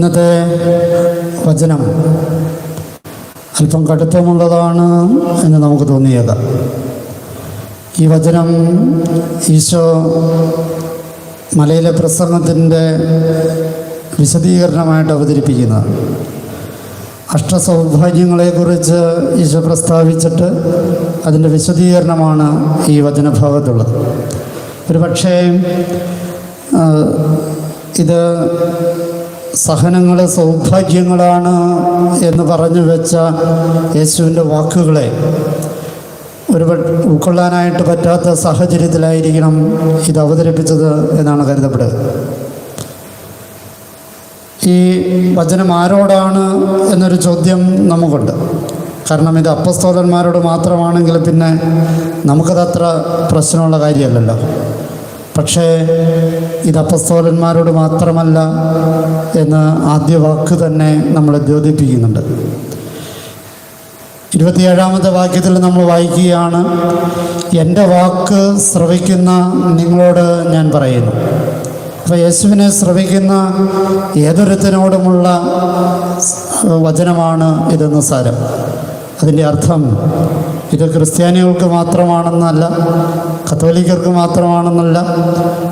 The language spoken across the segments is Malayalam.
ഇന്നത്തെ വചനം അല്പം കടുപ്പമുള്ളതാണ് എന്ന് നമുക്ക് തോന്നിയത് ഈ വചനം ഈശോ മലയിലെ പ്രസംഗത്തിന്റെ വിശദീകരണമായിട്ട് അവതരിപ്പിക്കുന്നത് അഷ്ടസൗഭാഗ്യങ്ങളെക്കുറിച്ച് ഈശോ പ്രസ്താവിച്ചിട്ട് അതിന്റെ വിശദീകരണമാണ് ഈ വചനഭാഗത്തുള്ളത്. ഒരു പക്ഷേ ഇത് സഹനങ്ങൾ സൗഭാഗ്യങ്ങളാണ് എന്ന് പറഞ്ഞു വെച്ച യേശുവിന്റെ വാക്കുകളെ ഒരു ഉൾക്കൊള്ളാനായിട്ട് പറ്റാത്ത സാഹചര്യത്തിലായിരിക്കണം ഇത് അവതരിപ്പിച്ചത് എന്നാണ് കരുതപ്പെടുന്നത് ഈ വചനം ആരോടാണ് എന്നൊരു ചോദ്യം നമുക്കുണ്ട്. കാരണം ഇത് അപ്പസ്തോലന്മാരോട് മാത്രമാണെങ്കിൽ പിന്നെ നമുക്കതത്ര പ്രശ്നമുള്ള കാര്യമല്ലല്ലോ. പക്ഷേ ഇത് അപ്പസ്തോലന്മാരോട് മാത്രമല്ല എന്ന് ആദ്യ വാക്ക് തന്നെ നമ്മളെ ദ്യോതിപ്പിക്കുന്നുണ്ട്. ഇരുപത്തിയേഴാമത്തെ വാക്യത്തിൽ നമ്മൾ വായിക്കുകയാണ് എന്റെ വാക്ക് ശ്രവിക്കുന്ന നിങ്ങളോട് ഞാൻ പറയുന്നു. അപ്പോൾ യേശുവിനെ ശ്രവിക്കുന്ന ഏതൊരുത്തിനോടുമുള്ള വചനമാണ് ഇതെന്ന് സാരം അതിന്റെ അർത്ഥം ഇത് ക്രിസ്ത്യാനികൾക്ക് മാത്രമാണെന്നല്ല കത്തോലിക്കർക്ക് മാത്രമാണെന്നല്ല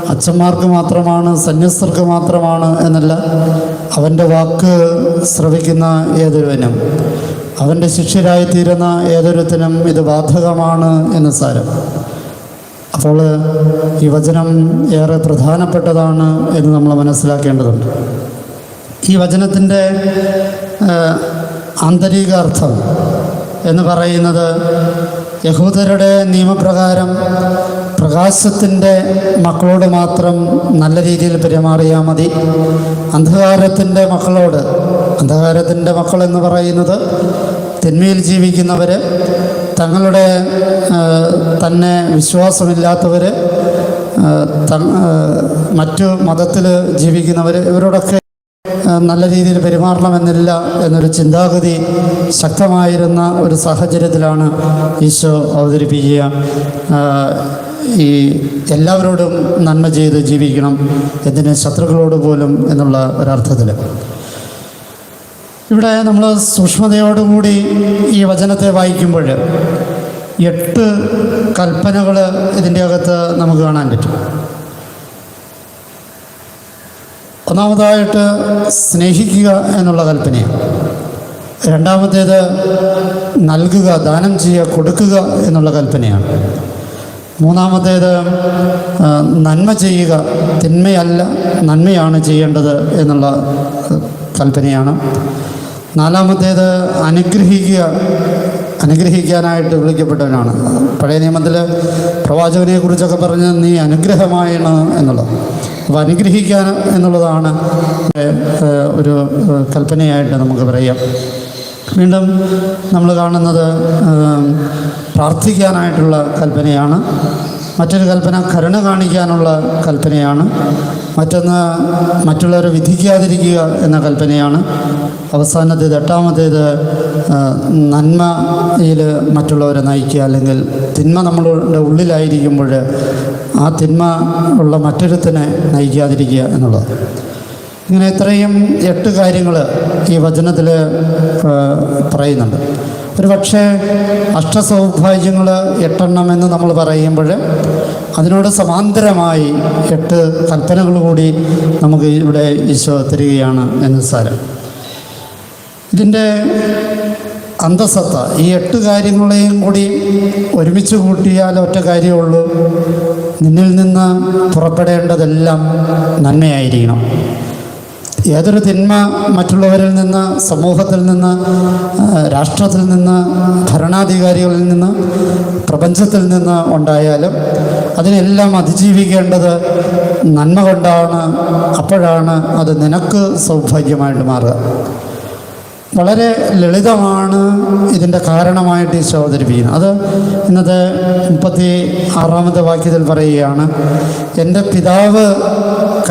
അച്ഛന്മാർക്ക് മാത്രമാണ് സന്യസ്തർക്ക് മാത്രമാണ് എന്നല്ല അവന്റെ വാക്ക് ശ്രവിക്കുന്ന ഏതൊരുവനും അവന്റെ ശിഷ്യരായിത്തീരുന്ന ഏതൊരുത്തിനും ഇത് ബാധകമാണ് എന്ന് സാരം. അപ്പോൾ ഈ വചനം ഏറെ പ്രധാനപ്പെട്ടതാണ് എന്ന് നമ്മൾ മനസ്സിലാക്കേണ്ടതുണ്ട്. ഈ വചനത്തിന്റെ ആന്തരിക അർത്ഥം എന്ന് പറയുന്നത് യഹൂദരുടെ നിയമപ്രകാരം പ്രകാശത്തിന്റെ മക്കളോട് മാത്രം നല്ല രീതിയിൽ പെരുമാറിയാൽ മതി. അന്ധകാരത്തിന്റെ മക്കളോട് അന്ധകാരത്തിന്റെ മക്കൾ എന്ന് പറയുന്നത് തിന്മയിൽ ജീവിക്കുന്നവർ തങ്ങളുടെ തന്നെ വിശ്വാസമില്ലാത്തവർ മറ്റു മതത്തിൽ ജീവിക്കുന്നവർ ഇവരോടൊക്കെ നല്ല രീതിയിൽ പെരുമാറണമെന്നില്ല എന്നൊരു ചിന്താഗതി ശക്തമായിരുന്ന ഒരു സാഹചര്യത്തിലാണ് ഈശോ അവതരിപ്പിക്കുക. ഈ എല്ലാവരോടും നന്മ ചെയ്ത് ജീവിക്കണം എന്തിന് ശത്രുക്കളോട് പോലും എന്നുള്ള ഒരർത്ഥത്തിൽ. ഇവിടെ നമ്മൾ സൂക്ഷ്മതയോടുകൂടി ഈ വചനത്തെ വായിക്കുമ്പോൾ എട്ട് കൽപ്പനകൾ ഇതിന്റെ അകത്ത് നമുക്ക് കാണാൻ പറ്റും. ഒന്നാമതായിട്ട് സ്നേഹിക്കുക എന്നുള്ള കൽപ്പനയാണ്. രണ്ടാമത്തേത് നൽകുക ദാനം ചെയ്യുക കൊടുക്കുക എന്നുള്ള കൽപ്പനയാണ്. മൂന്നാമത്തേത് നന്മ ചെയ്യുക തിന്മയല്ല നന്മയാണ് ചെയ്യേണ്ടത് എന്നുള്ള കൽപ്പനയാണ്. നാലാമത്തേത് അനുഗ്രഹിക്കുക അനുഗ്രഹിക്കാനായിട്ട് വിളിക്കപ്പെട്ടവനാണ്. പഴയ നിയമത്തിൽ പ്രവാചകനെക്കുറിച്ചൊക്കെ പറഞ്ഞ് നീ അനുഗ്രഹമായണം എന്നുള്ളത്. അപ്പോൾ അനുഗ്രഹിക്കാൻ എന്നുള്ളതാണ് ഒരു കൽപ്പനയായിട്ട് നമുക്ക് പറയാം. വീണ്ടും നമ്മൾ കാണുന്നത് പ്രാർത്ഥിക്കാനായിട്ടുള്ള കൽപ്പനയാണ്. മറ്റൊരു കൽപ്പന കരുണ കാണിക്കാനുള്ള കൽപ്പനയാണ്. മറ്റൊന്ന് മറ്റുള്ളവരെ വിധിക്കാതിരിക്കുക എന്ന കൽപ്പനയാണ്. അവസാനത്തേത് എട്ടാമത്തേത് നന്മയിൽ മറ്റുള്ളവരെ നയിക്കുക അല്ലെങ്കിൽ തിന്മ നമ്മളുടെ ഉള്ളിലായിരിക്കുമ്പോൾ ആ തിന്മ ഉള്ള മറ്റൊരുത്തിനെ നയിക്കാതിരിക്കുക എന്നുള്ളത്. ഇങ്ങനെ ഇത്രയും എട്ട് കാര്യങ്ങൾ ഈ വചനത്തിൽ പറയുന്നുണ്ട്. ഒരു പക്ഷേ അഷ്ടസൗഭാഗ്യങ്ങൾ എട്ടെണ്ണം എന്ന് നമ്മൾ പറയുമ്പോൾ അതിനോട് സമാന്തരമായി എട്ട് കൽപ്പനകൾ കൂടി നമുക്ക് ഇവിടെ ഈശോ തരികയാണ് എന്ന് സാരം. ഇതിന്റെ അന്തസത്ത ഈ എട്ട് കാര്യങ്ങളെയും കൂടി ഒരുമിച്ച് കൂട്ടിയാൽ ഒറ്റ കാര്യമുള്ളൂ. നിന്നിൽ നിന്ന് പുറപ്പെടേണ്ടതെല്ലാം നന്മയായിരിക്കണം. ഏതൊരു തിന്മ മറ്റുള്ളവരിൽ നിന്ന് സമൂഹത്തിൽ നിന്ന് രാഷ്ട്രത്തിൽ നിന്ന് ഭരണാധികാരികളിൽ നിന്ന് പ്രപഞ്ചത്തിൽ നിന്ന് ഉണ്ടായാലും അതിനെല്ലാം അതിജീവിക്കേണ്ടത് നന്മ കൊണ്ടാണ്. അപ്പോഴാണ് അത് നിനക്ക് സൗഭാഗ്യമായിട്ട് മാറുക. വളരെ ലളിതമാണ് ഇതിന്റെ കാരണമായിട്ട് ഈശോ അവതരിപ്പിക്കുന്നത്. അത് ഇന്നത്തെ മുപ്പത്തി ആറാമത്തെ വാക്യത്തിൽ പറയുകയാണ് എന്റെ പിതാവ്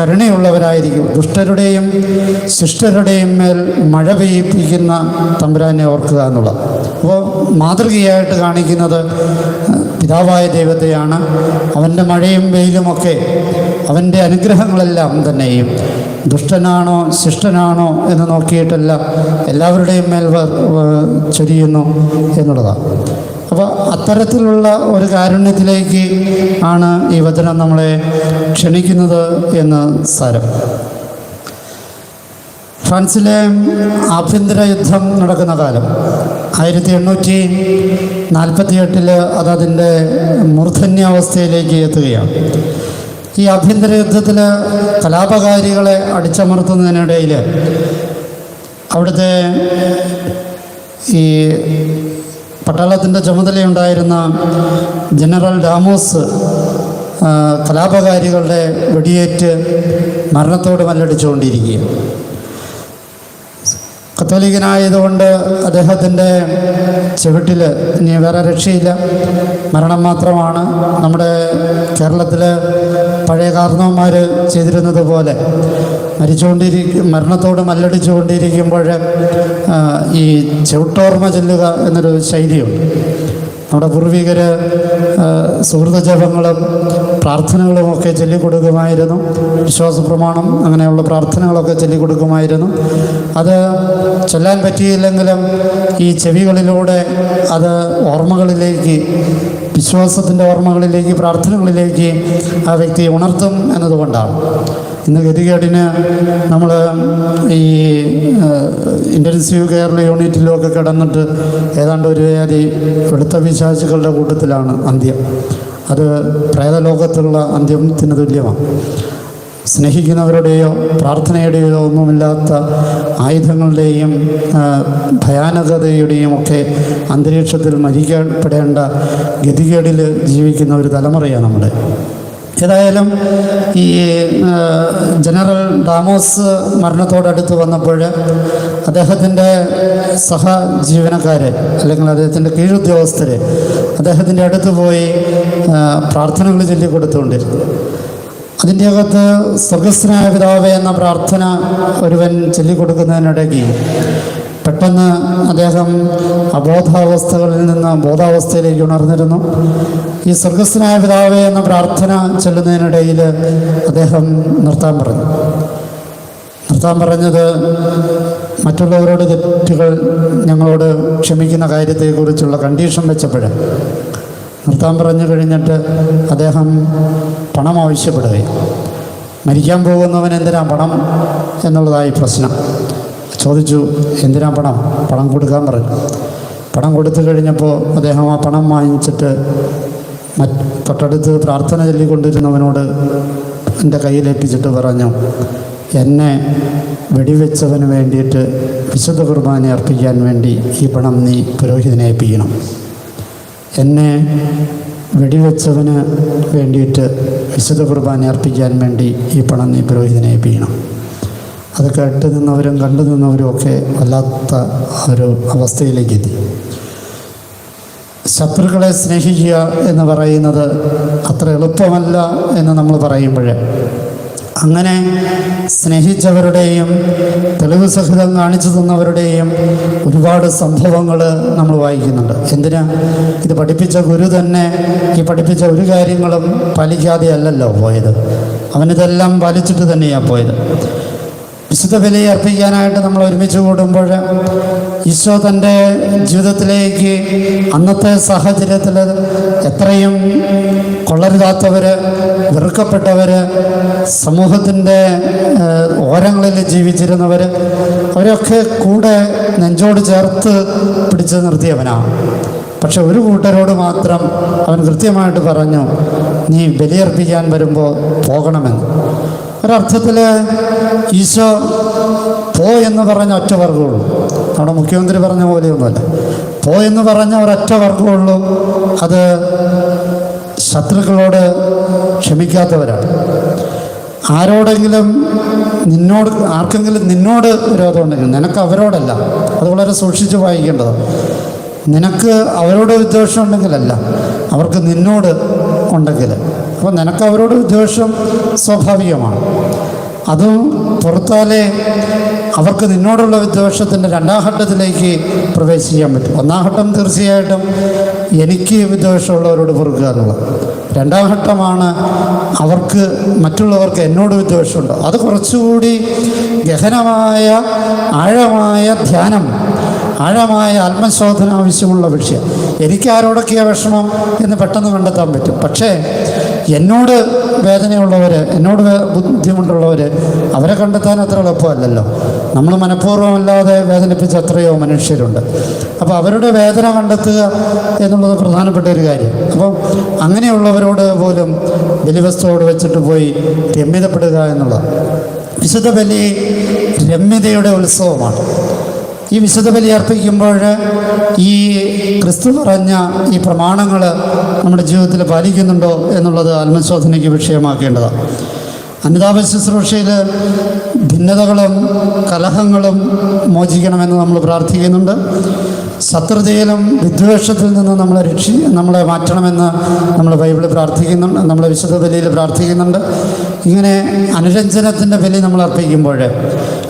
കരുണയുള്ളവരായിരിക്കും. ദുഷ്ടരുടെയും ശിഷ്ടരുടെയും മേൽ മഴ പെയ്യിപ്പിക്കുന്ന തമ്പുരാനെ ഓർക്കുക എന്നുള്ളത്. അപ്പോൾ മാതൃകയായിട്ട് കാണിക്കുന്നത് പിതാവായ ദൈവത്തെയാണ്. അവന്റെ മഴയും വെയിലുമൊക്കെ അവന്റെ അനുഗ്രഹങ്ങളെല്ലാം തന്നെയും ദുഷ്ടനാണോ ശിഷ്ടനാണോ എന്ന് നോക്കിയിട്ടല്ല എല്ലാവരുടെയും മേൽ ചൊരിയുന്നു എന്നുള്ളതാണ് അപ്പോൾ അത്തരത്തിലുള്ള ഒരു കാരുണ്യത്തിലേക്ക് ആണ് ഈ വചനം നമ്മളെ ക്ഷണിക്കുന്നത് എന്ന് സാരം. ഫ്രാൻസിലെ ആഭ്യന്തര യുദ്ധം നടക്കുന്ന കാലം ആയിരത്തി എണ്ണൂറ്റി നാൽപ്പത്തി എട്ടിൽ അതതിന്റെ മൂർധന്യാവസ്ഥയിലേക്ക് എത്തുകയാണ്. ഈ ആഭ്യന്തര യുദ്ധത്തിൽ കലാപകാരികളെ അടിച്ചമർത്തുന്നതിനിടയിൽ അവിടുത്തെ ഈ പട്ടാളത്തിന്റെ ചുമതലയുണ്ടായിരുന്ന ജനറൽ ഡാമോസ് കലാപകാരികളുടെ വെടിയേറ്റ് മരണത്തോട് മല്ലടിച്ചുകൊണ്ടിരിക്കുകയാണ്. കത്തോലിക്കനായതുകൊണ്ട് അദ്ദേഹത്തിന്റെ ചുവട്ടിൽ ഇനി വേറെ രക്ഷയില്ല. മരണം മാത്രമാണ് നമ്മുടെ കേരളത്തിൽ പഴയ കാരണവന്മാർ ചെയ്തിരുന്നത് പോലെ. മരിച്ചുകൊണ്ടിരിക്കും മരണത്തോട് മല്ലടിച്ചുകൊണ്ടിരിക്കുമ്പോൾ ഈ ചവിട്ടോർമ്മ ചെല്ലുക എന്നൊരു ശൈലിയുണ്ട്. നമ്മുടെ പൂർവികർ സുഹൃത ജപങ്ങളും പ്രാർത്ഥനകളും ഒക്കെ ചൊല്ലിക്കൊടുക്കുമായിരുന്നു. വിശ്വാസ പ്രമാണം അങ്ങനെയുള്ള പ്രാർത്ഥനകളൊക്കെ ചൊല്ലിക്കൊടുക്കുമായിരുന്നു. അത് ചൊല്ലാൻ പറ്റിയില്ലെങ്കിലും ഈ ചെവികളിലൂടെ അത് ഓർമ്മകളിലേക്ക് വിശ്വാസത്തിന്റെ ഓർമ്മകളിലേക്ക് പ്രാർത്ഥനകളിലേക്ക് ആ വ്യക്തി ഉണർത്തും എന്നതുകൊണ്ടാണ്. ഇന്ന് ഗതികേടിന് നമ്മൾ ഈ ഇന്റൻസീവ് കെയർ യൂണിറ്റിലൊക്കെ കിടന്നിട്ട് ഏതാണ്ട് ഒരു ജാതി വെളുത്ത വിശ്വാസികളുടെ കൂട്ടത്തിലാണ് അന്ത്യം. അത് പ്രേതലോകത്തുള്ള അന്ത്യത്തിന് തുല്യമാണ്. സ്നേഹിക്കുന്നവരുടെയോ പ്രാർത്ഥനയുടെയോ ഒന്നുമില്ലാത്ത ആയുധങ്ങളുടെയും ഭയാനകതയുടെയും ഒക്കെ അന്തരീക്ഷത്തിൽ മരിക്കപ്പെടേണ്ട ഗതികേടിൽ ജീവിക്കുന്ന ഒരു തലമുറയാണ് നമ്മുടെ ഏതായാലും ഈ ജനറൽ ഡാമോസ് മരണത്തോടടുത്ത് വന്നപ്പോൾ അദ്ദേഹത്തിന്റെ സഹ ജീവനക്കാരെ അല്ലെങ്കിൽ അദ്ദേഹത്തിന്റെ കീഴുദ്യോഗസ്ഥരെ അദ്ദേഹത്തിന്റെ അടുത്ത് പോയി പ്രാർത്ഥനകൾ ചൊല്ലിക്കൊടുത്തുകൊണ്ടിരുന്നു അതിന്റെ അകത്ത് സ്വർഗസ്നായ പിതാവേ എന്ന പ്രാർത്ഥന ഒരുവൻ ചൊല്ലിക്കൊടുക്കുന്നതിനിടയ്ക്ക് പെട്ടെന്ന് അദ്ദേഹം അബോധാവസ്ഥകളിൽ നിന്ന് ബോധാവസ്ഥയിലേക്ക് ഉണർന്നിരുന്നു. ഈ സ്വർഗസ്നായ പിതാവേ എന്ന പ്രാർത്ഥന ചെല്ലുന്നതിനിടയിൽ അദ്ദേഹം നിർത്താൻ പറഞ്ഞു. നിർത്താൻ പറഞ്ഞത് മറ്റുള്ളവരോട് തെറ്റുകൾ ഞങ്ങളോട് ക്ഷമിക്കുന്ന കാര്യത്തെക്കുറിച്ചുള്ള കണ്ടീഷൻ വെച്ചപ്പോഴ് നിർത്താൻ പറഞ്ഞു കഴിഞ്ഞിട്ട് അദ്ദേഹം പണം ആവശ്യപ്പെടുകയും മരിക്കാൻ പോകുന്നവൻ എന്തിനാ പണം എന്നുള്ളതായി പ്രശ്നം. ചോദിച്ചു എന്തിനാ പണം? പണം കൊടുക്കാൻ പറഞ്ഞു പണം കൊടുത്തു കഴിഞ്ഞപ്പോൾ അദ്ദേഹം ആ പണം വാങ്ങിച്ചിട്ട് മറ്റ് തൊട്ടടുത്ത് പ്രാർത്ഥന ചൊല്ലിക്കൊണ്ടിരുന്നവനോട് എന്റെ കയ്യിലേൽപ്പിച്ചിട്ട് പറഞ്ഞു എന്നെ വെടിവെച്ചവന് വേണ്ടിയിട്ട് വിശുദ്ധ കുർബാന അർപ്പിക്കാൻ വേണ്ടി ഈ പണം നീ പുരോഹിതനെ ഏൽപ്പിക്കണം. എന്നെ വെടിവെച്ചവന് വേണ്ടിയിട്ട് വിശുദ്ധ കുർബാന അർപ്പിക്കാൻ വേണ്ടി ഈ പണം നീ പുരോഹിതനെ ഏൽപ്പിക്കണം. അത് കേട്ട് നിന്നവരും കണ്ടു നിന്നവരും ഒക്കെ വല്ലാത്ത ഒരു അവസ്ഥയിലേക്ക് എത്തി. ശത്രുക്കളെ സ്നേഹിക്കുക എന്ന് പറയുന്നത് അത്ര എളുപ്പമല്ല എന്ന് നമ്മൾ പറയുമ്പോൾ അങ്ങനെ സ്നേഹിച്ചവരുടെയും തെളിവ് സഹിതം കാണിച്ചു തന്നവരുടെയും ഒരുപാട് സംഭവങ്ങൾ നമ്മൾ വായിക്കുന്നുണ്ട്. എന്തിനാ? ഇത് പഠിപ്പിച്ച ഗുരു തന്നെ ഈ പഠിപ്പിച്ച ഒരു കാര്യങ്ങളും പാലിക്കാതെ അല്ലല്ലോ പോയത്. അവനിതെല്ലാം പാലിച്ചിട്ട് തന്നെയാണ് പോയത്. വിശുദ്ധ ബലി അർപ്പിക്കാനായിട്ട് നമ്മൾ ഒരുമിച്ച് കൂടുമ്പോൾ ഈശോ തന്റെ ജീവിതത്തിലേക്ക് അന്നത്തെ സാഹചര്യത്തിൽ എത്രയും കൊള്ളരുതാത്തവർ വെറുക്കപ്പെട്ടവർ സമൂഹത്തിന്റെ ഓരങ്ങളിൽ ജീവിച്ചിരുന്നവർ അവരൊക്കെ കൂടെ നെഞ്ചോട് ചേർത്ത് പിടിച്ച് നിർത്തിയവനാണ്. പക്ഷെ ഒരു കൂട്ടരോട് മാത്രം അവൻ കൃത്യമായിട്ട് പറഞ്ഞു നീ ബലിയർപ്പിക്കാൻ വരുമ്പോൾ പോകണമെന്ന്. ഒരർത്ഥത്തിൽ ഈശോ പോ എന്ന് പറഞ്ഞ ഒറ്റ വർഗമുള്ളൂ നമ്മുടെ മുഖ്യമന്ത്രി പറഞ്ഞ പോലെയൊന്നുമല്ല. പോ എന്ന് പറഞ്ഞ ഒരൊറ്റ വർഗമുള്ളൂ അത് ശത്രുക്കളോട് ക്ഷമിക്കാത്തവരാണ്. ആരോടെങ്കിലും നിന്നോട് ആർക്കെങ്കിലും നിന്നോട് വിരോധം ഉണ്ടെങ്കിൽ നിനക്ക് അവരോടല്ല. അത് വളരെ സൂക്ഷിച്ച് വായിക്കേണ്ടതാണ്. നിനക്ക് അവരോട് വിദ്വേഷം ഉണ്ടെങ്കിലല്ല അവർക്ക് നിന്നോട് ഉണ്ടെങ്കിൽ അപ്പോൾ നിനക്ക് അവരോട് ദേഷ്യം സ്വാഭാവികമാണ്. അതും പുറത്താലേ അവർക്ക് നിന്നോടുള്ള വിദ്വേഷത്തിന്റെ രണ്ടാം ഘട്ടത്തിലേക്ക് പ്രവേശിക്കാൻ പറ്റും. ഒന്നാം ഘട്ടം തീർച്ചയായിട്ടും എനിക്ക് വിദ്വേഷമുള്ളവരോട് പൊറുക്കുക എന്നുള്ളത് രണ്ടാം ഘട്ടമാണ് അവർക്ക് മറ്റുള്ളവർക്ക് എന്നോട് വിദ്വേഷമുണ്ട് അത് കുറച്ചുകൂടി ഗഹനമായ ആഴമായ ധ്യാനം ആഴമായ ആത്മശോധന ആവശ്യമുള്ള വിഷയം. എനിക്കാരോടൊക്കെയാണ് വിഷമം എന്ന് പെട്ടെന്ന് കണ്ടെത്താൻ പറ്റും. പക്ഷേ എന്നോട് വേദനയുള്ളവർ എന്നോട് ബുദ്ധിമുട്ടുള്ളവർ അവരെ കണ്ടെത്താൻ അത്ര എളുപ്പമല്ലല്ലോ. നമ്മൾ മനഃപൂർവമല്ലാതെ വേദനിപ്പിച്ച എത്രയോ മനുഷ്യരുണ്ട്. അപ്പോൾ അവരുടെ വേദന കണ്ടെത്തുക എന്നുള്ളത് പ്രധാനപ്പെട്ട ഒരു കാര്യം. അപ്പം അങ്ങനെയുള്ളവരോട് പോലും ബലിവസ്തുവോട് വെച്ചിട്ട് പോയി രമ്യതപ്പെടുക എന്നുള്ളത് വിശുദ്ധ ബലി രമ്യതയുടെ ഉത്സവമാണ്. ഈ വിശുദ്ധ ബലി അർപ്പിക്കുമ്പോൾ ഈ ക്രിസ്തു പറഞ്ഞ ഈ പ്രമാണങ്ങൾ നമ്മുടെ ജീവിതത്തിൽ പാലിക്കുന്നുണ്ടോ എന്നുള്ളത് ആത്മശോധനയ്ക്ക് വിഷയമാക്കേണ്ടതാണ്. അനിതാപ ശുശ്രൂഷയിൽ ഭിന്നതകളും കലഹങ്ങളും മോചിക്കണമെന്ന് നമ്മൾ പ്രാർത്ഥിക്കുന്നുണ്ട്. ശത്രുതയിലും വിദ്വേഷത്തിൽ നിന്ന് നമ്മളെ രക്ഷി നമ്മളെ മാറ്റണമെന്ന് നമ്മൾ ബൈബിളിൽ പ്രാർത്ഥിക്കുന്നുണ്ട് നമ്മളെ വിശുദ്ധ ബലിയിൽ പ്രാർത്ഥിക്കുന്നുണ്ട്. ഇങ്ങനെ അനുരഞ്ജനത്തിന്റെ ബലി നമ്മൾ അർപ്പിക്കുമ്പോൾ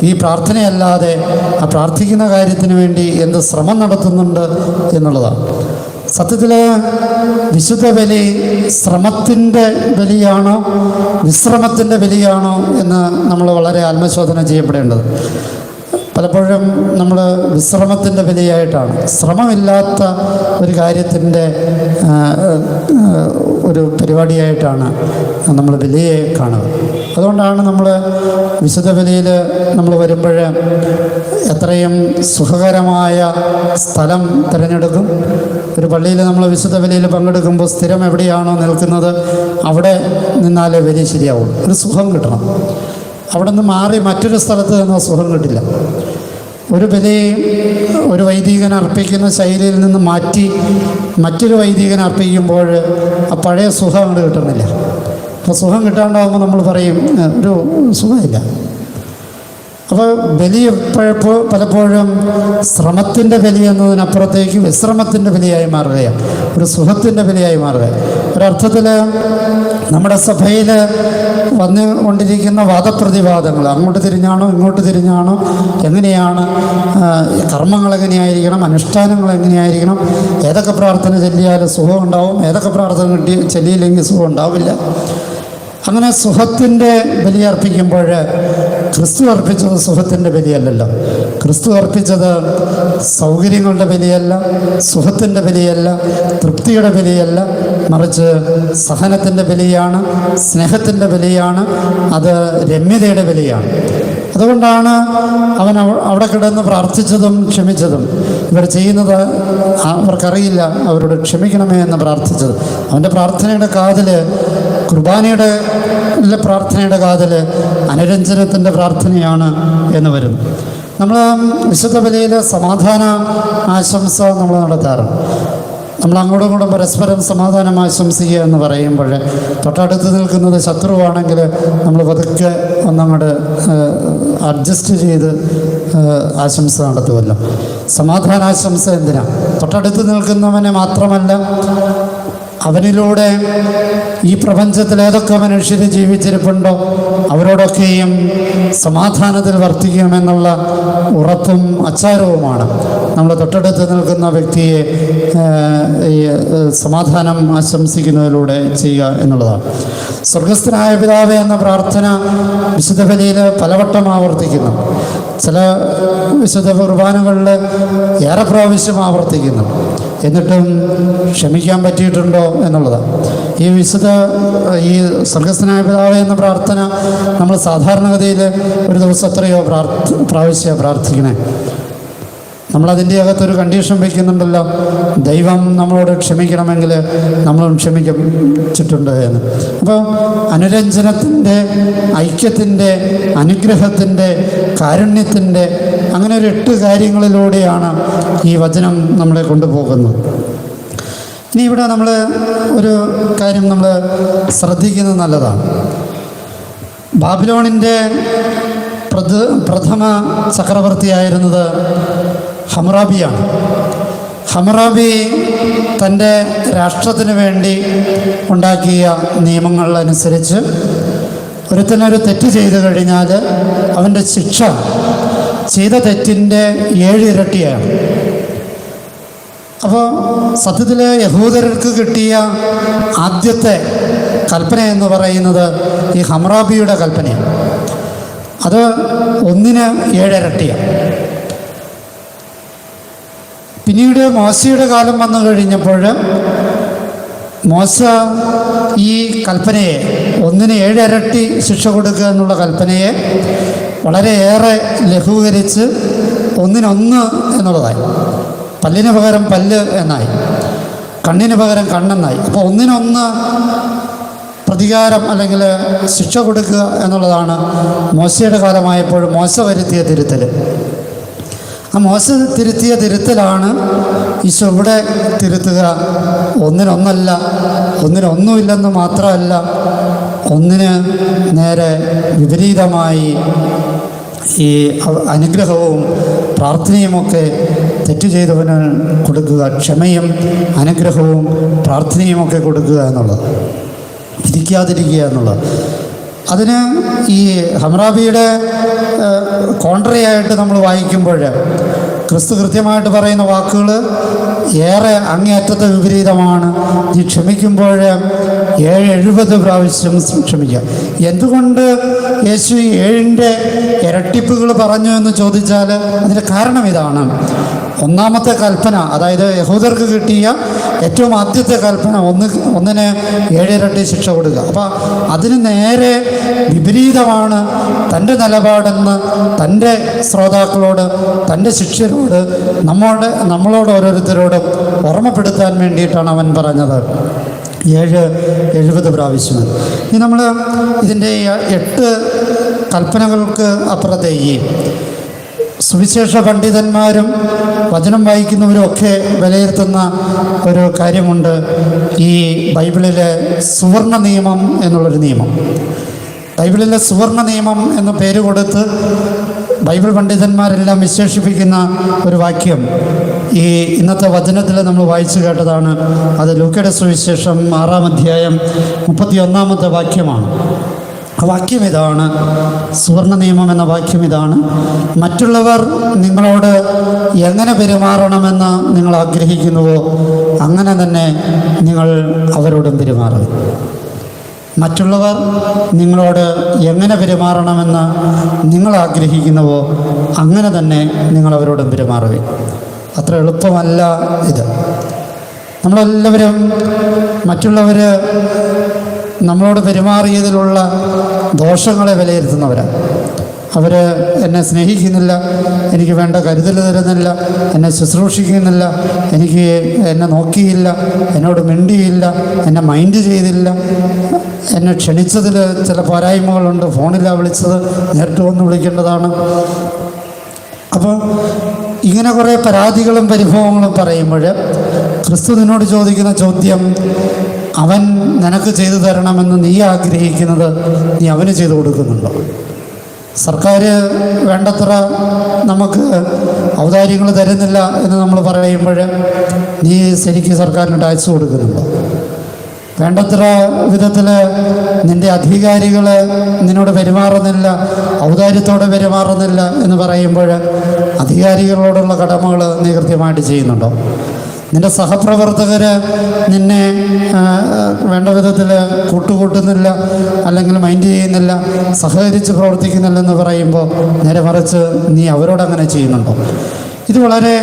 ഈ പ്രാർത്ഥനയല്ലാതെ ആ പ്രാർത്ഥിക്കുന്ന കാര്യത്തിന് വേണ്ടി എന്ത് ശ്രമം നടത്തുന്നുണ്ട് എന്നുള്ളതാണ്. സത്യത്തിൽ വിശുദ്ധ ബലി ശ്രമത്തിന്റെ ബലിയാണോ വിശ്രമത്തിന്റെ ബലിയാണോ എന്ന് നമ്മൾ വളരെ ആത്മശോധന ചെയ്യപ്പെടേണ്ടത്. പലപ്പോഴും നമ്മൾ വിശ്രമത്തിന്റെ ബലിയായിട്ടാണ്. ശ്രമമില്ലാത്ത ഒരു കാര്യത്തിന്റെ ഒരു പരിപാടിയായിട്ടാണ് നമ്മൾ ബലിയെ കാണുക. അതുകൊണ്ടാണ് നമ്മൾ വിശുദ്ധ ബലിയിൽ നമ്മൾ വരുമ്പോൾ എത്രയും സുഖകരമായ സ്ഥലം തിരഞ്ഞെടുക്കും. ഒരു പള്ളിയിൽ നമ്മൾ വിശുദ്ധ ബലിയിൽ പങ്കെടുക്കുമ്പോൾ സ്ഥിരം എവിടെയാണോ നിൽക്കുന്നത് അവിടെ നിന്നാലേ വലിയ ശരിയാവും ഒരു സുഖം കിട്ടണം. അവിടെ നിന്ന് മാറി മറ്റൊരു സ്ഥലത്ത് നിന്ന് സുഖം കിട്ടില്ല. ഒരു ബലി ഒരു വൈദികൻ അർപ്പിക്കുന്ന ശൈലിയിൽ നിന്ന് മാറ്റി മറ്റൊരു വൈദികൻ അർപ്പിക്കുമ്പോൾ ആ പഴയ സുഖം അങ്ങോട്ട് കിട്ടുന്നില്ല. അപ്പോൾ സുഖം കിട്ടാണ്ടാവുമ്പോൾ നമ്മൾ പറയും ഒരു സുഖമില്ല. അപ്പോൾ ബലി എപ്പോഴപ്പോൾ പലപ്പോഴും ശ്രമത്തിന്റെ ബലി എന്നതിനപ്പുറത്തേക്ക് വിശ്രമത്തിന്റെ ബലിയായി മാറുകയാണ്. ഒരു സുഖത്തിന്റെ ബലിയായി മാറുക ഒരർത്ഥത്തിൽ നമ്മുടെ സഭയിൽ വന്നു കൊണ്ടിരിക്കുന്ന വാദപ്രതിവാദങ്ങൾ അങ്ങോട്ട് തിരിഞ്ഞാണോ ഇങ്ങോട്ട് തിരിഞ്ഞാണോ എങ്ങനെയാണ് കർമ്മങ്ങൾ എങ്ങനെയായിരിക്കണം അനുഷ്ഠാനങ്ങൾ എങ്ങനെയായിരിക്കണം ഏതൊക്കെ പ്രാർത്ഥന ചൊല്ലിയാൽ സുഖം ഉണ്ടാവും ഏതൊക്കെ പ്രാർത്ഥന കിട്ടി ചൊല്ലിയില്ലെങ്കിൽ സുഖം ഉണ്ടാവില്ല. അങ്ങനെ സുഖത്തിന്റെ ബലി അർപ്പിക്കുമ്പോൾ ക്രിസ്തു അർപ്പിച്ചത് സുഖത്തിന്റെ ബലിയല്ലല്ലോ. ക്രിസ്തു അർപ്പിച്ചത് സൗകര്യങ്ങളുടെ ബലിയല്ല സുഖത്തിന്റെ ബലിയല്ല തൃപ്തിയുടെ ബലിയല്ല മറിച്ച് സഹനത്തിന്റെ ബലിയാണ് സ്നേഹത്തിന്റെ ബലിയാണ് അത് രമ്യതയുടെ ബലിയാണ്. അതുകൊണ്ടാണ് അവൻ അവ- അവിടെ കിടന്ന് പ്രാർത്ഥിച്ചതും ക്ഷമിച്ചതും. ഇവർ ചെയ്യുന്നത് അവർക്കറിയില്ല അവരോട് ക്ഷമിക്കണമേ എന്ന് പ്രാർത്ഥിച്ചത്. അവന്റെ പ്രാർത്ഥനയുടെ കാതിൽ കുർബാനയുടെ പ്രാർത്ഥനയുടെ കാതൽ അനുരഞ്ജനത്തിന്റെ പ്രാർത്ഥനയാണ് എന്ന് വരുന്നു നമ്മൾ വിശുദ്ധ ബലിയിൽ സമാധാന ആശംസ നമ്മൾ നടത്താറുണ്ട്. നമ്മൾ അങ്ങോട്ടും ഇങ്ങോട്ടും പരസ്പരം സമാധാനം ആശംസിക്കുക എന്ന് പറയുമ്പോൾ തൊട്ടടുത്ത് നിൽക്കുന്നത് ശത്രുവാണെങ്കിൽ നമ്മൾ പതുക്കെ ഒന്നങ്ങോട്ട് അഡ്ജസ്റ്റ് ചെയ്ത് ആശംസ നടത്തുമല്ലോ. സമാധാനാശംസ എന്തിനാ? തൊട്ടടുത്ത് നിൽക്കുന്നവനെ മാത്രമല്ല അവനിലൂടെ ഈ പ്രപഞ്ചത്തിൽ ഏതൊക്കെ മനുഷ്യർ ജീവിച്ചിരിപ്പുണ്ടോ അവരോടൊക്കെയും സമാധാനത്തിൽ വർത്തിക്കുമെന്നുള്ള ഉറപ്പും അച്ചാരവുമാണ്. നമ്മൾ തൊട്ടടുത്ത് നിൽക്കുന്ന വ്യക്തിയെ സമാധാനം ആശംസിക്കുന്നതിലൂടെ ചെയ്യുക എന്നുള്ളതാണ്. സ്വർഗസ്ഥനായ പിതാവ് എന്ന പ്രാർത്ഥന വിശുദ്ധ ബലിയിൽ പലവട്ടം ആവർത്തിക്കുന്നു. ചില വിശുദ്ധ കുർബാനകളിൽ ഏറെ പ്രാവശ്യം ആവർത്തിക്കുന്നു. എന്നിട്ടും ക്ഷമിക്കാൻ പറ്റിയിട്ടുണ്ടോ എന്നുള്ളതാണ് ഈ വിശുദ്ധ ഈ സ്വർഗസ്ഥനായ പിതാവേ എന്ന പ്രാർത്ഥന നമ്മൾ സാധാരണഗതിയിൽ ഒരു ദിവസം എത്രയോ പ്രാർത്ഥ പ്രാവശ്യം പ്രാർത്ഥിക്കണേ. നമ്മളതിന്റെ അകത്തൊരു കണ്ടീഷൻ വയ്ക്കുന്നുണ്ടല്ലോ ദൈവം നമ്മളോട് ക്ഷമിക്കണമെങ്കിൽ നമ്മളും ക്ഷമിക്കപ്പെട്ടിട്ടുണ്ട് എന്ന്. അപ്പോൾ അനുരഞ്ജനത്തിന്റെ ഐക്യത്തിന്റെ അനുഗ്രഹത്തിന്റെ കാരുണ്യത്തിന്റെ അങ്ങനെ ഒരു എട്ട് കാര്യങ്ങളിലൂടെയാണ് ഈ വചനം നമ്മളെ കൊണ്ടുപോകുന്നത്. ഇനി ഇവിടെ നമ്മൾ ഒരു കാര്യം നമ്മൾ ശ്രദ്ധിക്കുന്നത് നല്ലതാണ്. ബാബിലോണിന്റെ പ്രഥ പ്രഥമ ചക്രവർത്തിയായിരുന്നത് ഹമറാബിയാണ്. ഹമറാബി തന്റെ രാഷ്ട്രത്തിന് വേണ്ടി ഉണ്ടാക്കിയ നിയമങ്ങൾ അനുസരിച്ച് ഒരുത്തനൊരു തെറ്റ് ചെയ്തു കഴിഞ്ഞാൽ അവന്റെ ശിക്ഷ ചെയ്ത തെറ്റിന്റെ ഏഴ് ഇരട്ടിയാണ്. അപ്പോൾ സത്യത്തിൽ യഹൂദർക്ക് കിട്ടിയ ആദ്യത്തെ കൽപ്പന എന്ന് പറയുന്നത് ഈ ഹമ്രാബിയുടെ കൽപ്പനയാണ്. അത് ഒന്നിന് ഏഴിരട്ടിയാണ് പിന്നീട് മോശയുടെ കാലം വന്നു കഴിഞ്ഞപ്പോൾ മോശ ഈ കൽപ്പനയെ ഒന്നിന് ഏഴിരട്ടി ശിക്ഷ കൊടുക്കുക എന്നുള്ള കൽപ്പനയെ വളരെയേറെ ലഘൂകരിച്ച് ഒന്നിനൊന്ന് എന്നുള്ളതായി. പല്ലിന് പകരം പല്ല് എന്നായി. കണ്ണിന് പകരം കണ്ണെന്നായി. അപ്പോൾ ഒന്നിനൊന്ന് പ്രതികാരം അല്ലെങ്കിൽ ശിക്ഷ കൊടുക്കുക എന്നുള്ളതാണ് മോശയുടെ കാലമായപ്പോൾ മോശ വരുത്തിയ തിരുത്തൽ ആ മോശ തിരുത്തിയ തിരുത്തലാണ് ഈശോ ഇവിടെ തിരുത്തുക. ഒന്നിനൊന്നല്ല ഒന്നിനൊന്നുമില്ലെന്ന് മാത്രമല്ല ഒന്നിന് നേരെ വിപരീതമായി ഈ അനുഗ്രഹവും പ്രാർത്ഥനയുമൊക്കെ തെറ്റ് ചെയ്തവന് കൊടുക്കുക ക്ഷമയും അനുഗ്രഹവും പ്രാർത്ഥനയുമൊക്കെ കൊടുക്കുക എന്നുള്ളത്. വിധിക്കാതിരിക്കുക എന്നുള്ളത്. അതിന് ഈ ഹംറാബിയുടെ കോൺട്രയായിട്ട് നമ്മൾ വായിക്കുമ്പോൾ ക്രിസ്തു കൃത്യമായിട്ട് പറയുന്ന വാക്കുകൾ ഏറെ അങ്ങേയറ്റത്തെ വിപരീതമാണ്. നീ ക്ഷമിക്കുമ്പോൾ ഏഴ് എഴുപത് പ്രാവശ്യം ക്ഷമിക്കുക എന്തുകൊണ്ട് യേശു ഏഴിന്റെ ഇരട്ടിപ്പുകൾ പറഞ്ഞു എന്ന് ചോദിച്ചാൽ അതിന്റെ കാരണം ഇതാണ്. ഒന്നാമത്തെ കൽപ്പന അതായത് യഹൂദർക്ക് കിട്ടിയ ഏറ്റവും ആദ്യത്തെ കൽപ്പന ഒന്ന് ഒന്നിന് ഏഴിരട്ടി ശിക്ഷ കൊടുക്കുക. അപ്പോൾ അതിന് നേരെ വിപരീതമാണ് തന്റെ നിലപാടെന്ന് തന്റെ ശ്രോതാക്കളോട് തന്റെ ശിക്ഷരോട് നമ്മോട് നമ്മളോട് ഓരോരുത്തരോടും ഓർമ്മപ്പെടുത്താൻ വേണ്ടിയിട്ടാണ് അവൻ പറഞ്ഞത്. ഏഴ് എഴുപത് പ്രാവശ്യം. ഇനി നമ്മൾ ഇതിന്റെ എട്ട് കൽപ്പനകൾക്ക് അപ്പുറത്തേക്ക് സുവിശേഷ പണ്ഡിതന്മാരും വചനം വായിക്കുന്നവരും ഒക്കെ വിലയിരുത്തുന്ന ഒരു കാര്യമുണ്ട് ഈ ബൈബിളിലെ സുവർണ നിയമം എന്നുള്ളൊരു നിയമം. ബൈബിളിലെ സുവർണ നിയമം എന്ന പേര് കൊടുത്ത് ബൈബിൾ പണ്ഡിതന്മാരെല്ലാം വിശേഷിപ്പിക്കുന്ന ഒരു വാക്യം ഈ ഇന്നത്തെ വചനത്തിൽ നമ്മൾ വായിച്ചു കേട്ടതാണ്. അത് ലൂക്കയുടെ സുവിശേഷം ആറാം അധ്യായം മുപ്പത്തി ഒന്നാമത്തെ വാക്യമാണ്. വാക്യം ഇതാണ്. സുവർണ നിയമം എന്ന വാക്യം ഇതാണ്. മറ്റുള്ളവർ നിങ്ങളോട് എങ്ങനെ പെരുമാറണമെന്ന് നിങ്ങൾ ആഗ്രഹിക്കുന്നുവോ അങ്ങനെ തന്നെ നിങ്ങൾ അവരോടും പെരുമാറുക മറ്റുള്ളവർ നിങ്ങളോട് എങ്ങനെ പെരുമാറണമെന്ന് നിങ്ങൾ ആഗ്രഹിക്കുന്നുവോ അങ്ങനെ തന്നെ നിങ്ങൾ അവരോടും പെരുമാറുക അത്ര എളുപ്പമല്ല ഇത്. നമ്മളെല്ലാവരും മറ്റുള്ളവർ നമ്മളോട് പെരുമാറിയതിലുള്ള ദോഷങ്ങളെ വിലയിരുത്തുന്നവരാണ് അവർ എന്നെ സ്നേഹിക്കുന്നില്ല എനിക്ക് വേണ്ട കരുതൽ തരുന്നില്ല എന്നെ ശുശ്രൂഷിക്കുന്നില്ല എനിക്ക് എന്നെ നോക്കിയില്ല എന്നോട് മിണ്ടിയില്ല എന്നെ മൈൻഡ് ചെയ്തില്ല. എന്നെ ക്ഷണിച്ചതിൽ ചില പോരായ്മകളുണ്ട് ഫോണിലാണ് വിളിച്ചത് നേരിട്ട് വന്ന് വിളിക്കേണ്ടതാണ്. അപ്പോൾ ഇങ്ങനെ കുറേ പരാതികളും പരിഭവങ്ങളും പറയുമ്പോൾ ക്രിസ്തു നിന്നോട് ചോദിക്കുന്ന ചോദ്യം അവൻ നിനക്ക് ചെയ്തു തരണമെന്ന് നീ ആഗ്രഹിക്കുന്നത് നീ അവന് ചെയ്തു കൊടുക്കുന്നുണ്ടോ? സർക്കാർ വേണ്ടത്ര നമുക്ക് ഔദാര്യങ്ങൾ തരുന്നില്ല എന്ന് നമ്മൾ പറയുമ്പോൾ നീ ശരിക്കും സർക്കാരിന് ടാക്സ് കൊടുക്കുന്നുണ്ടോ? വേണ്ടത്ര വിധത്തിൽ നിന്റെ അധികാരികൾ നിന്നോട് പെരുമാറുന്നില്ല ഔദാര്യത്തോടെ പെരുമാറുന്നില്ല എന്ന് പറയുമ്പോൾ അധികാരികളോടുള്ള കടമകൾ നീ കൃത്യമായിട്ട് ചെയ്യുന്നുണ്ടോ? നിന്റെ സഹപ്രവർത്തകർ നിന്നെ വേണ്ട വിധത്തിൽ കൂട്ടുകൂട്ടുന്നില്ല അല്ലെങ്കിൽ മൈൻഡ് ചെയ്യുന്നില്ല സഹകരിച്ച് പ്രവർത്തിക്കുന്നില്ലെന്ന് പറയുമ്പോൾ നേരെ മറിച്ച് നീ അവരോട് അങ്ങനെ ചെയ്യുന്നുണ്ടോ? ഇത് വളരെ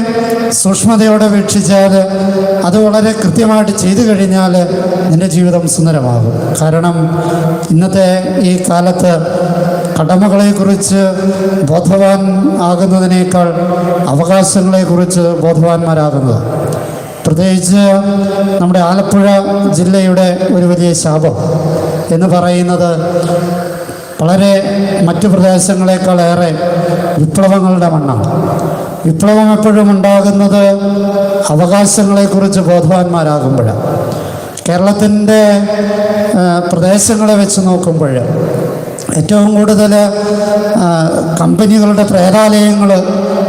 സൂക്ഷ്മതയോടെ വീക്ഷിച്ചാൽ അത് വളരെ കൃത്യമായിട്ട് ചെയ്തു കഴിഞ്ഞാൽ നിന്റെ ജീവിതം സുന്ദരമാകും. കാരണം ഇന്നത്തെ ഈ കാലത്ത് കടമകളെക്കുറിച്ച് ബോധവാൻ ആകുന്നതിനേക്കാൾ അവകാശങ്ങളെക്കുറിച്ച് ബോധവാന്മാരാകുന്നത് പ്രത്യേകിച്ച് നമ്മുടെ ആലപ്പുഴ ജില്ലയുടെ ഒരു വലിയ ശാപം എന്ന് പറയുന്നത് വളരെ മറ്റു പ്രദേശങ്ങളെക്കാളേറെ വിപ്ലവങ്ങളുടെ മണ്ണാണ്. വിപ്ലവം എപ്പോഴും ഉണ്ടാകുന്നത് അവകാശങ്ങളെക്കുറിച്ച് ബോധവാന്മാരാകുമ്പോഴാണ് കേരളത്തിന്റെ പ്രദേശങ്ങളെ വെച്ച് നോക്കുമ്പോൾ ഏറ്റവും കൂടുതൽ കമ്പനികളുടെ പ്രേരാലയങ്ങൾ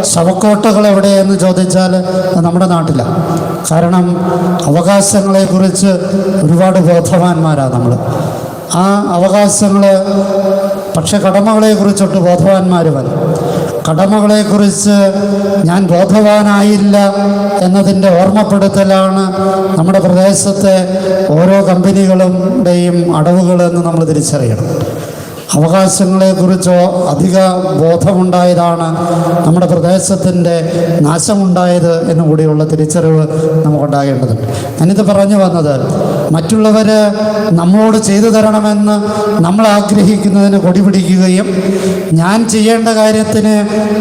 ശവക്കോട്ടകൾ എവിടെയെന്ന് ചോദിച്ചാൽ നമ്മുടെ നാട്ടിലാണ് കാരണം അവകാശങ്ങളെക്കുറിച്ച് ഒരുപാട് ബോധവാന്മാരാണ് നമ്മൾ. ആ അവകാശങ്ങൾ പക്ഷെ കടമകളെക്കുറിച്ചൊട്ട് ബോധവാന്മാരുമല്ല കടമകളെക്കുറിച്ച് ഞാൻ ബോധവാനായില്ല എന്നതിന്റെ ഓർമ്മപ്പെടുത്തലാണ് നമ്മുടെ പ്രദേശത്തെ ഓരോ കമ്പനികളുടെയും അടവുകളെന്ന് നമ്മൾ തിരിച്ചറിയണം. അവകാശങ്ങളെക്കുറിച്ചോ അധിക ബോധമുണ്ടായതാണ് നമ്മുടെ പ്രദേശത്തിന്റെ നാശമുണ്ടായത് എന്ന് കൂടിയുള്ള തിരിച്ചറിവ് നമുക്കുണ്ടാകേണ്ടതുണ്ട്. ഞാനിത് പറഞ്ഞു വന്നത് മറ്റുള്ളവർ നമ്മളോട് ചെയ്തു തരണമെന്ന് നമ്മൾ ആഗ്രഹിക്കുന്നതിന് കൊടി പിടിക്കുകയും ഞാൻ ചെയ്യേണ്ട കാര്യത്തിന്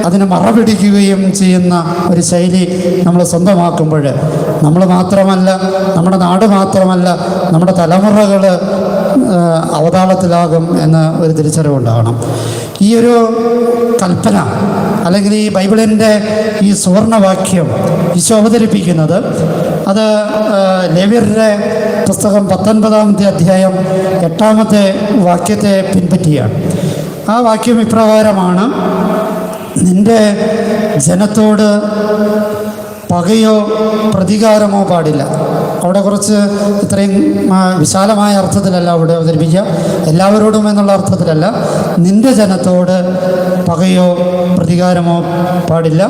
അതിന് മറ പിടിക്കുകയും ചെയ്യുന്ന ഒരു ശൈലി നമ്മൾ സ്വന്തമാക്കുമ്പോൾ നമ്മൾ മാത്രമല്ല നമ്മുടെ നാട് മാത്രമല്ല നമ്മുടെ തലമുറകൾ അവതാളത്തിലാകും എന്ന് ഒരു തിരിച്ചറിവുണ്ടാകണം. ഈ ഒരു കൽപ്പന അല്ലെങ്കിൽ ഈ ബൈബിളിന്റെ ഈ സുവർണവാക്യം ഈശോ അവതരിപ്പിക്കുന്നത് അത് ലേവ്യരുടെ പുസ്തകം പത്തൊൻപതാമത്തെ അധ്യായം എട്ടാമത്തെ വാക്യത്തെ പിൻപറ്റിയാണ്. ആ വാക്യം ഇപ്രകാരമാണ് നിന്റെ ജനത്തോട് പകയോ പ്രതികാരമോ പാടില്ല. അവിടെ കുറച്ച് ഇത്രയും വിശാലമായ അർത്ഥത്തിലല്ല അവിടെ അവതരിപ്പിക്കുക. എല്ലാവരോടും എന്നുള്ള അർത്ഥത്തിലല്ല. നിന്റെ ജനത്തോട് പകയോ പ്രതികാരമോ പാടില്ല.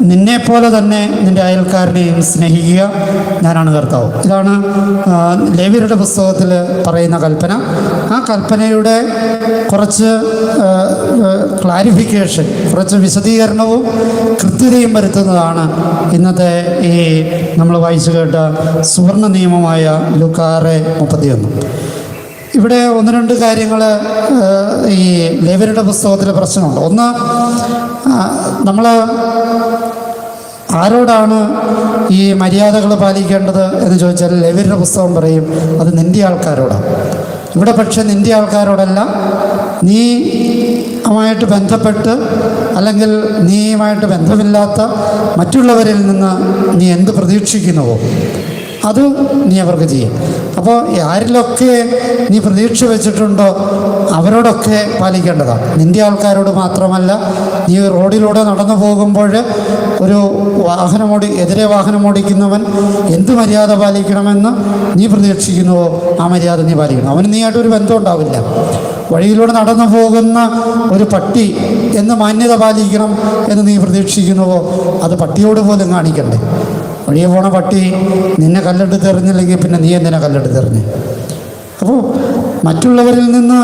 നിന്നെപ്പോലെ തന്നെ നിന്റെ അയൽക്കാരനെയും സ്നേഹിക്കുക ഞാനാണ് കർത്താവ്. ഇതാണ് ലേവിയുടെ പുസ്തകത്തിൽ പറയുന്ന കൽപ്പന. ആ കൽപ്പനയുടെ കുറച്ച് ക്ലാരിഫിക്കേഷൻ കുറച്ച് വിശദീകരണവും കൃത്യതയും വരുത്തുന്നതാണ് ഇന്നത്തെ ഈ നമ്മൾ വായിച്ചു കേട്ട സുവർണ നിയമമായ ലുക്കാറ് മുപ്പത്തിയൊന്ന്. ഇവിടെ ഒന്ന് രണ്ട് കാര്യങ്ങൾ ഈ ലേവരുടെ പുസ്തകത്തിൽ പ്രശ്നമുണ്ട്. ഒന്ന് നമ്മൾ ആരോടാണ് ഈ മര്യാദകൾ പാലിക്കേണ്ടത് എന്ന് ചോദിച്ചാൽ ലെവിരുടെ പുസ്തകം പറയും അത് നിന്റെ ആൾക്കാരോടാണ് ഇവിടെ പക്ഷെ നിന്റെ ആൾക്കാരോടല്ല നീ ുമായിട്ട് ബന്ധപ്പെട്ട് അല്ലെങ്കിൽ നീയുമായിട്ട് ബന്ധമില്ലാത്ത മറ്റുള്ളവരിൽ നിന്ന് നീ എന്ത് പ്രതീക്ഷിക്കുന്നുവോ അത് നീ അവർക്ക് ചെയ്യും. അപ്പോൾ ആരിലൊക്കെ നീ പ്രതീക്ഷ വെച്ചിട്ടുണ്ടോ അവരോടൊക്കെ പാലിക്കേണ്ടതാണ് നിന്റെ ആൾക്കാരോട് മാത്രമല്ല നീ റോഡിലൂടെ നടന്നു പോകുമ്പോൾ ഒരു വാഹനമോടി എതിരെ വാഹനം ഓടിക്കുന്നവൻ എന്ത് മര്യാദ പാലിക്കണമെന്ന് നീ പ്രതീക്ഷിക്കുന്നുവോ? ആ മര്യാദ നീ പാലിക്കണം. അവന് നീയായിട്ടൊരു ബന്ധം ഉണ്ടാവില്ല. വഴിയിലൂടെ നടന്നു പോകുന്ന ഒരു പട്ടി എന്ന് മാന്യത പാലിക്കണം എന്ന് നീ പ്രതീക്ഷിക്കുന്നുവോ? അത് പട്ടിയോട് പോലും കാണിക്കണ്ടേ. വഴിയെ പോണ പട്ടി നിന്നെ കല്ലെടുത്ത് എറിഞ്ഞില്ലെങ്കിൽ പിന്നെ നീ എന്തിനാ കല്ലെടുത്ത് എറിഞ്ഞ്? അപ്പോൾ മറ്റുള്ളവരിൽ നിന്ന്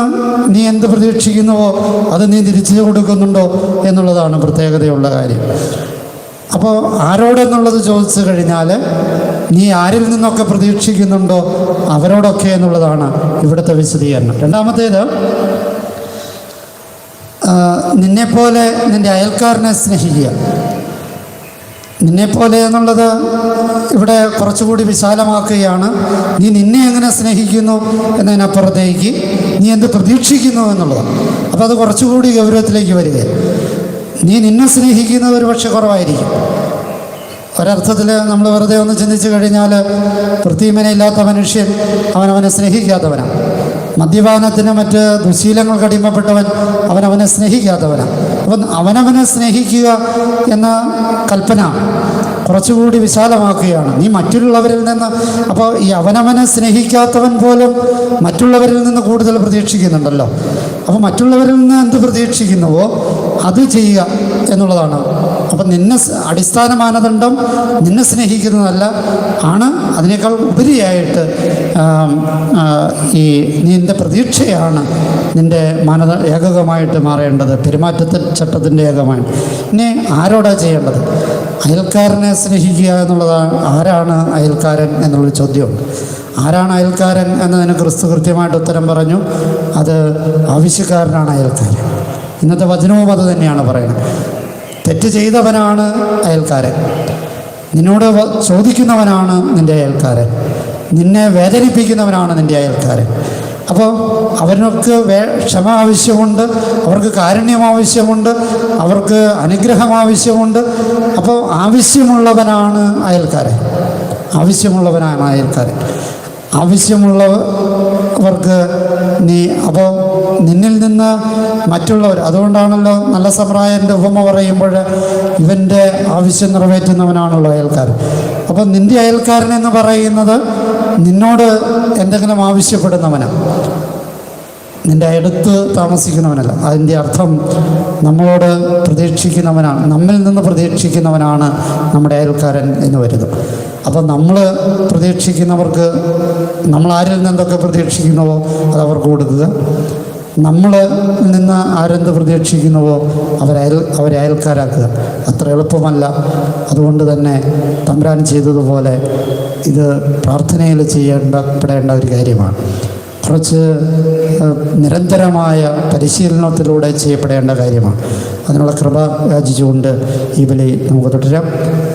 നീ എന്ത് പ്രതീക്ഷിക്കുന്നുവോ അത് നീ തിരിച്ചു കൊടുക്കുന്നുണ്ടോ എന്നുള്ളതാണ് പ്രത്യേകതയുള്ള കാര്യം. അപ്പോൾ ആരോടെന്നുള്ളത് ചോദിച്ചു കഴിഞ്ഞാൽ നീ ആരിൽ നിന്നൊക്കെ പ്രതീക്ഷിക്കുന്നുണ്ടോ അവരോടൊക്കെ എന്നുള്ളതാണ് ഇവിടുത്തെ വിശദീകരണം. രണ്ടാമത്തേത് നിന്നെപ്പോലെ നിന്റെ അയൽക്കാരനെ സ്നേഹിക്കുക. നിന്നെപ്പോലെ എന്നുള്ളത് ഇവിടെ കുറച്ചുകൂടി വിശാലമാക്കുകയാണ്. നീ നിന്നെ എങ്ങനെ സ്നേഹിക്കുന്നു എന്നതിനപ്പുറത്തേക്ക് നീ എന്ത് പ്രതീക്ഷിക്കുന്നു എന്നുള്ളത് അപ്പോൾ അത് കുറച്ചുകൂടി ഗൗരവത്തിലേക്ക് വരിക. നീ നിന്നെ സ്നേഹിക്കുന്നത് ഒരു പക്ഷെ കുറവായിരിക്കും. ഒരർത്ഥത്തിൽ നമ്മൾ വെറുതെ ഒന്ന് ചിന്തിച്ചു കഴിഞ്ഞാൽ വൃത്തിമനയില്ലാത്ത മനുഷ്യൻ അവനവനെ സ്നേഹിക്കാത്തവനാണ്. മദ്യപാനത്തിന് മറ്റ് ദുശീലങ്ങൾക്ക് അടിമപ്പെട്ടവൻ അവനവനെ സ്നേഹിക്കാത്തവനാണ് അപ്പം അവനവനെ സ്നേഹിക്കുക എന്ന കൽപ്പന കുറച്ചുകൂടി വിശാലമാക്കുകയാണ്. നീ മറ്റുള്ളവരിൽ നിന്ന് അപ്പോൾ ഈ അവനവനെ സ്നേഹിക്കാത്തവൻ പോലും മറ്റുള്ളവരിൽ നിന്ന് കൂടുതൽ പ്രതീക്ഷിക്കുന്നുണ്ടല്ലോ. അപ്പോൾ മറ്റുള്ളവരിൽ നിന്ന് എന്ത് പ്രതീക്ഷിക്കുന്നുവോ അത് ചെയ്യുക എന്നുള്ളതാണ് അപ്പം നിന്നെ അടിസ്ഥാന മാനദണ്ഡം നിന്നെ സ്നേഹിക്കുന്നതല്ല ആണ് അതിനേക്കാൾ ഉപരിയായിട്ട് ഈ നിന്റെ പ്രതീക്ഷയാണ് നിന്റെ മാനദ ഏകകമായിട്ട് മാറേണ്ടത് പെരുമാറ്റത്തിൽ ചട്ടത്തിന്റെ ഏകമായി ഇനി ആരോടാ ചെയ്യേണ്ടത്? അയൽക്കാരനെ സ്നേഹിക്കുക എന്നുള്ളതാണ് ആരാണ് അയൽക്കാരൻ എന്നുള്ളൊരു ചോദ്യമുണ്ട് ആരാണ് അയൽക്കാരൻ എന്നതിന് ക്രിസ്തു കൃത്യമായിട്ട് ഉത്തരം പറഞ്ഞു അത് ആവശ്യക്കാരനാണ് അയൽക്കാരൻ. ഇന്നത്തെ വചനവും അത് തന്നെയാണ് പറയുന്നത്. തെറ്റ് ചെയ്തവനാണ് അയൽക്കാരൻ. നിന്നോട് ചോദിക്കുന്നവനാണ് നിന്റെ അയൽക്കാരൻ. നിന്നെ വേദനിപ്പിക്കുന്നവനാണ് നിന്റെ അയൽക്കാരൻ. അപ്പോൾ അവർക്ക് വേ ക്ഷമ ആവശ്യമുണ്ട് അവർക്ക് കാരുണ്യം ആവശ്യമുണ്ട് അവർക്ക് അനുഗ്രഹം ആവശ്യമുണ്ട്. അപ്പോൾ ആവശ്യമുള്ളവനാണ് അയൽക്കാരൻ. ആവശ്യമുള്ളവനാണ് അയൽക്കാരൻ. ആവശ്യമുള്ളവർക്ക് നീ അപ്പോൾ നിന്നിൽ നിന്ന് മറ്റുള്ളവർ. അതുകൊണ്ടാണല്ലോ നല്ല സമ്പ്രായന്റെ ഉപമ പറയുമ്പോൾ ഇവന്റെ ആവശ്യം നിറവേറ്റുന്നവനാണല്ലോ അയൽക്കാരൻ. അപ്പോൾ നിന്റെ അയൽക്കാരൻ എന്ന് പറയുന്നത് നിന്നോട് എന്തെങ്കിലും ആവശ്യപ്പെടുന്നവനാണ് നിന്റെ അടുത്ത് താമസിക്കുന്നവനല്ല. അതിന്റെ അർത്ഥം നമ്മളോട് പ്രതീക്ഷിക്കുന്നവനാണ്. നമ്മിൽ നിന്ന് പ്രതീക്ഷിക്കുന്നവനാണ് നമ്മുടെ അയൽക്കാരൻ എന്ന് വരുന്നത്. അപ്പോൾ നമ്മൾ പ്രതീക്ഷിക്കുന്നവർക്ക് നമ്മൾ ആരിൽ നിന്നൊക്കെ പ്രതീക്ഷിക്കുന്നുവോ അത് അവർക്ക് കൊടുക്കുക നമ്മൾ നിന്ന് ആരെന്ത് പ്രതീക്ഷിക്കുന്നുവോ അവരയൽ അവരെ അയൽക്കാരാക്കുക. അത്ര എളുപ്പമല്ല. അതുകൊണ്ട് തന്നെ തമ്പുരാൻ ചെയ്തതുപോലെ ഇത് പ്രാർത്ഥനയിൽ ചെയ്യേണ്ടപ്പെടേണ്ട ഒരു കാര്യമാണ്. കുറച്ച് നിരന്തരമായ പരിശീലനത്തിലൂടെ ചെയ്യപ്പെടേണ്ട കാര്യമാണ്. അതിനുള്ള കൃപ യാചിച്ചുകൊണ്ട് ഈ ബലി നമുക്ക് തുടരാം.